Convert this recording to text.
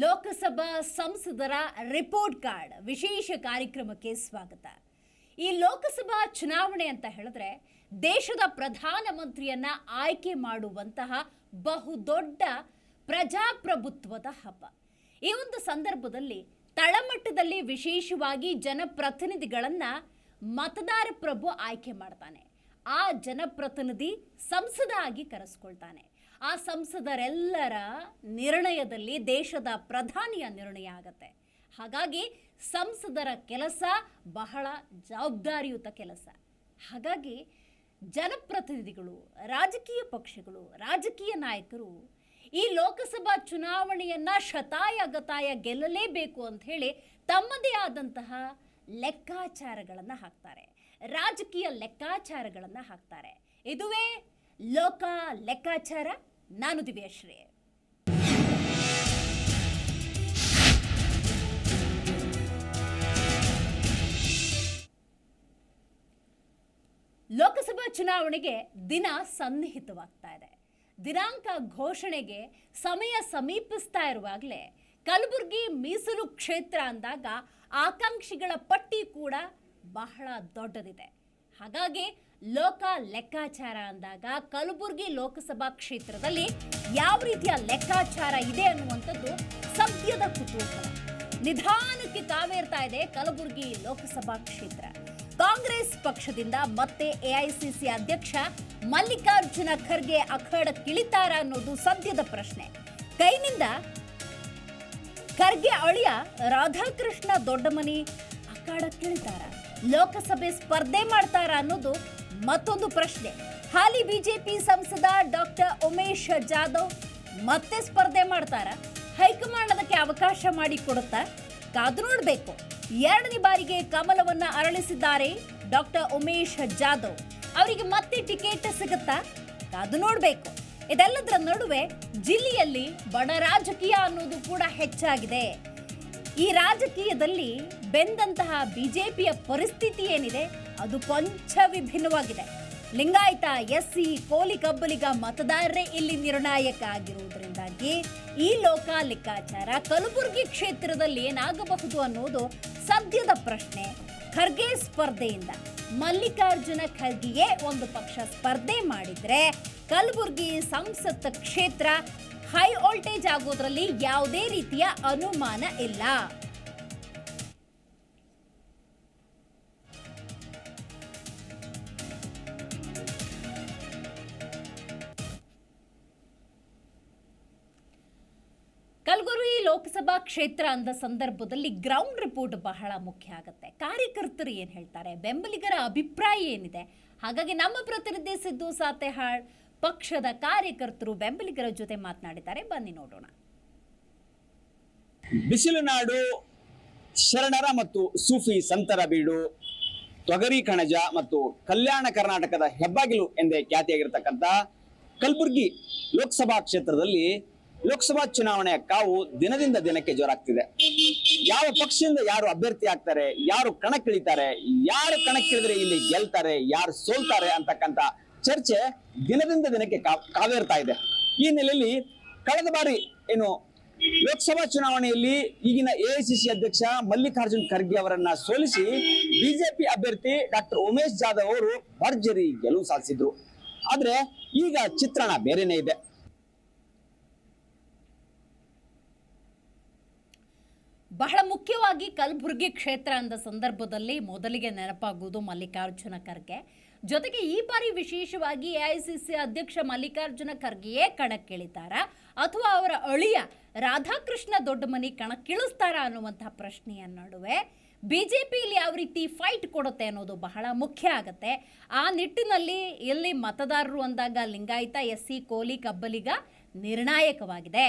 ಲೋಕಸಭಾ ಸಂಸದರ report card ವಿಶೇಷ ಕಾರ್ಯಕ್ರಮಕ್ಕೆ ಸ್ವಾಗತ. ಈ ಲೋಕಸಭಾ ಚುನಾವಣೆ ಅಂತ ಹೇಳಿದ್ರೆ ದೇಶದ ಪ್ರಧಾನಮಂತ್ರಿಯನ್ನ ಆಯ್ಕೆ ಮಾಡುವಂತಹ ಬಹುದೊಡ್ಡ ಪ್ರಜಾಪ್ರಭುತ್ವದ ಹಬ್ಬ. ಈ ಒಂದು ಸಂದರ್ಭದಲ್ಲಿ ತಳಮಟ್ಟದಲ್ಲಿ ವಿಶೇಷವಾಗಿ ಜನಪ್ರತಿನಿಧಿಗಳನ್ನ ಮತದಾರ ಪ್ರಭು ಆಯ್ಕೆ ಮಾಡ್ತಾನೆ. ಆ ಜನಪ್ರತಿನಿಧಿ ಸಂಸದ ಆಗಿ ಕರೆಸ್ಕೊಳ್ತಾನೆ. ಆ ಸಂಸದರೆಲ್ಲರ ನಿರ್ಣಯದಲ್ಲಿ ದೇಶದ ಪ್ರಧಾನಿಯ ನಿರ್ಣಯ ಆಗತ್ತೆ. ಹಾಗಾಗಿ ಸಂಸದರ ಕೆಲಸ ಬಹಳ ಜವಾಬ್ದಾರಿಯುತ ಕೆಲಸ. ಹಾಗಾಗಿ ಜನಪ್ರತಿನಿಧಿಗಳು, ರಾಜಕೀಯ ಪಕ್ಷಗಳು, ರಾಜಕೀಯ ನಾಯಕರು ಈ ಲೋಕಸಭಾ ಚುನಾವಣೆಯನ್ನ ಶತಾಯ ಗತಾಯ ಗೆಲ್ಲಲೇಬೇಕು ಅಂತ ಹೇಳಿ ತಮ್ಮದೇ ಆದಂತಹ ಲೆಕ್ಕಾಚಾರಗಳನ್ನು ಹಾಕ್ತಾರೆ. ರಾಜಕೀಯ ಲೆಕ್ಕಾಚಾರಗಳನ್ನು ಹಾಕ್ತಾರೆ. ಇದುವೇ ಲೋಕ ಲೆಕ್ಕಾಚಾರ. ನಾನು ದಿವ್ಯಾಶ್ರೀ. ಲೋಕಸಭಾ ಚುನಾವಣೆಗೆ ದಿನ ಸನ್ನಿಹಿತವಾಗ್ತಾ ಇದೆ. ದಿನಾಂಕ ಘೋಷಣೆಗೆ ಸಮಯ ಸಮೀಪಿಸ್ತಾ ಇರುವಾಗಲೇ ಕಲಬುರಗಿ ಮೀಸಲು ಕ್ಷೇತ್ರ ಅಂದಾಗ ಆಕಾಂಕ್ಷಿಗಳ ಪಟ್ಟಿ ಕೂಡ ಬಹಳ ದೊಡ್ಡದಿದೆ. ಹಾಗಾಗಿ ಲೋಕ ಲೆಕ್ಕಾಚಾರ ಅಂದಾಗ ಕಲಬುರಗಿ ಲೋಕಸಭಾ ಕ್ಷೇತ್ರದಲ್ಲಿ ಯಾವ ರೀತಿಯ ಲೆಕ್ಕಾಚಾರ ಇದೆ ಅನ್ನುವಂಥದ್ದು ಸದ್ಯದ ಕುತೂಹಲ. ನಿಧಾನಕ್ಕೆ ಕಾವೇರ್ತಾ ಇದೆ ಕಲಬುರಗಿ ಲೋಕಸಭಾ ಕ್ಷೇತ್ರ. ಕಾಂಗ್ರೆಸ್ ಪಕ್ಷದಿಂದ ಮತ್ತೆ ಎಐಸಿಸಿ ಅಧ್ಯಕ್ಷ ಮಲ್ಲಿಕಾರ್ಜುನ ಖರ್ಗೆ ಅಖಾಡಕ್ಕಿಳಿತಾರ ಅನ್ನೋದು ಸದ್ಯದ ಪ್ರಶ್ನೆ. ಕೈನಿಂದ ಖರ್ಗೆ ಅಳಿಯ ರಾಧಾಕೃಷ್ಣ ದೊಡ್ಡಮನಿ ಅಖಾಡಕ್ಕಿಳಿತಾರ ಲೋಕಸಭೆ ಸ್ಪರ್ಧೆ ಮಾಡ್ತಾರ ಅನ್ನೋದು ಮತ್ತೊಂದು ಪ್ರಶ್ನೆ. ಹಾಲಿ ಬಿಜೆಪಿ ಸಂಸದ ಡಾಕ್ಟರ್ ಉಮೇಶ್ ಜಾಧವ್ ಮತ್ತೆ ಸ್ಪರ್ಧೆ ಮಾಡ್ತಾರ. ಹೈಕಮಾಂಡ್ ಅದಕ್ಕೆ ಅವಕಾಶ ಮಾಡಿಕೊಡುತ್ತಾ ಕಾದು ನೋಡಬೇಕು. ಎರಡನೇ ಬಾರಿಗೆ ಕಮಲವನ್ನ ಅರಳಿಸಿದ್ದಾರೆ ಡಾಕ್ಟರ್ ಉಮೇಶ್ ಜಾಧವ್. ಅವರಿಗೆ ಮತ್ತೆ ಟಿಕೆಟ್ ಸಿಗುತ್ತಾ? ಕಾದು ನೋಡಬೇಕು. ಇದೆಲ್ಲದರ ನಡುವೆ ಜಿಲ್ಲೆಯಲ್ಲಿ ಬಡ ರಾಜಕೀಯ ಅನ್ನೋದು ಕೂಡ ಹೆಚ್ಚಾಗಿದೆ. ಈ ರಾಜಕೀಯದಲ್ಲಿ ಬೆಂದಂತಹ ಬಿಜೆಪಿಯ ಪರಿಸ್ಥಿತಿ ಏನಿದೆ, ಅದು ಕೊಂಚ ವಿಭಿನ್ನವಾಗಿದೆ. ಲಿಂಗಾಯತ, ಎಸ್ಸಿ, ಕೋಲಿ ಕಬ್ಬಲಿಗ ಮತದಾರರೇ ಇಲ್ಲಿ ನಿರ್ಣಾಯಕ ಆಗಿರುವುದರಿಂದಾಗಿ ಈ ಲೋಕ ಲೆಕ್ಕಾಚಾರ ಕಲಬುರಗಿ ಕ್ಷೇತ್ರದಲ್ಲಿ ಏನಾಗಬಹುದು ಅನ್ನೋದು ಸದ್ಯದ ಪ್ರಶ್ನೆ. ಖರ್ಗೆ ಸ್ಪರ್ಧೆಯಿಂದ ಮಲ್ಲಿಕಾರ್ಜುನ ಖರ್ಗೆಯೇ ಒಂದು ಪಕ್ಷ ಸ್ಪರ್ಧೆ ಮಾಡಿದ್ರೆ ಕಲಬುರಗಿ ಸಂಸತ್ ಕ್ಷೇತ್ರ ಹೈ ವೋಲ್ಟೇಜ್ ಆಗೋದ್ರಲ್ಲಿ ಯಾವುದೇ ರೀತಿಯ ಅನುಮಾನ ಇಲ್ಲ. ಲೋಕಸಭಾ ಕ್ಷೇತ್ರ ಅಂದ ಸಂದರ್ಭದಲ್ಲಿ ಗ್ರೌಂಡ್ ರಿಪೋರ್ಟ್ ಬಹಳ ಮುಖ್ಯ ಆಗುತ್ತೆ. ಕಾರ್ಯಕರ್ತರು ಏನು ಹೇಳ್ತಾರೆ? ಬೆಂಬಲಿಗರ ಅಭಿಪ್ರಾಯ ಏನಿದೆ? ಹಾಗಾಗಿ ನಮ್ಮ ಪ್ರತಿನಿಧಿ ಸಿದ್ದು ಸಾತೆಹಾಳ್ ಪಕ್ಷದ ಕಾರ್ಯಕರ್ತರು ಬೆಂಬಲಿಗರ ಜೊತೆ ಮಾತನಾಡಿದ್ದಾರೆ. ಬನ್ನಿ ನೋಡೋಣ. ಬಿಸಿಲು ನಾಡು ಶರಣರ ಮತ್ತು ಸೂಫಿ ಸಂತರ ಬೀಡು, ತೊಗರಿ ಕಣಜ ಮತ್ತು ಕಲ್ಯಾಣ ಕರ್ನಾಟಕದ ಹೆಬ್ಬಾಗಿಲು ಎಂದೇ ಖ್ಯಾತಿಯಾಗಿರ್ತಕ್ಕಂಥ ಕಲಬುರ್ಗಿ ಲೋಕಸಭಾ ಕ್ಷೇತ್ರದಲ್ಲಿ ಲೋಕಸಭಾ ಚುನಾವಣೆಯ ಕಾವು ದಿನದಿಂದ ದಿನಕ್ಕೆ ಜೋರಾಗ್ತಿದೆ. ಯಾವ ಪಕ್ಷದಿಂದ ಯಾರು ಅಭ್ಯರ್ಥಿ ಆಗ್ತಾರೆ, ಯಾರು ಕಣಕ್ಕಿಳಿತಾರೆ, ಯಾರು ಕಣಕ್ಕಿಳಿದ್ರೆ ಇಲ್ಲಿ ಗೆಲ್ತಾರೆ, ಯಾರು ಸೋಲ್ತಾರೆ ಅಂತಕ್ಕಂತ ಚರ್ಚೆ ದಿನದಿಂದ ದಿನಕ್ಕೆ ಕಾವೇರ್ತಾ ಇದೆ. ಈ ನೆಲೆಯಲ್ಲಿ ಕಳೆದ ಬಾರಿ ಏನು ಲೋಕಸಭಾ ಚುನಾವಣೆಯಲ್ಲಿ ಈಗಿನ ಎಐಸಿಸಿ ಅಧ್ಯಕ್ಷ ಮಲ್ಲಿಕಾರ್ಜುನ್ ಖರ್ಗೆ ಅವರನ್ನ ಸೋಲಿಸಿ ಬಿಜೆಪಿ ಅಭ್ಯರ್ಥಿ ಡಾಕ್ಟರ್ ಉಮೇಶ್ ಜಾಧವ್ ಅವರು ಭರ್ಜರಿ ಗೆಲುವು ಸಾಧಿಸಿದ್ರು. ಆದ್ರೆ ಈಗ ಚಿತ್ರಣ ಬೇರೆನೇ ಇದೆ. ಬಹಳ ಮುಖ್ಯವಾಗಿ ಕಲಬುರಗಿ ಕ್ಷೇತ್ರ ಅಂದ ಸಂದರ್ಭದಲ್ಲಿ ಮೊದಲಿಗೆ ನೆನಪಾಗುವುದು ಮಲ್ಲಿಕಾರ್ಜುನ ಖರ್ಗೆ. ಜೊತೆಗೆ ಈ ಬಾರಿ ವಿಶೇಷವಾಗಿ ಎಐಸಿಸಿ ಅಧ್ಯಕ್ಷ ಮಲ್ಲಿಕಾರ್ಜುನ ಖರ್ಗೆಯೇ ಕಣಕ್ಕಿಳಿತಾರ? ಅಥವಾ ಅವರ ಅಳಿಯ ರಾಧಾಕೃಷ್ಣ ದೊಡ್ಡಮನಿ ಕಣಕ್ಕಿಳಿಸ್ತಾರ ಅನ್ನುವಂಥ ಪ್ರಶ್ನೆಯ ನಡುವೆ ಬಿಜೆಪಿಯಲ್ಲಿ ಯಾವ ರೀತಿ ಫೈಟ್ ಕೊಡುತ್ತೆ ಅನ್ನೋದು ಬಹಳ ಮುಖ್ಯ ಆಗತ್ತೆ. ಆ ನಿಟ್ಟಿನಲ್ಲಿ ಇಲ್ಲಿ ಮತದಾರರು ಅಂದಾಗ ಲಿಂಗಾಯತ ಎಸ್ ಸಿ ಕೋಲಿ, ಕಬ್ಬಲಿಗ ನಿರ್ಣಾಯಕವಾಗಿದೆ.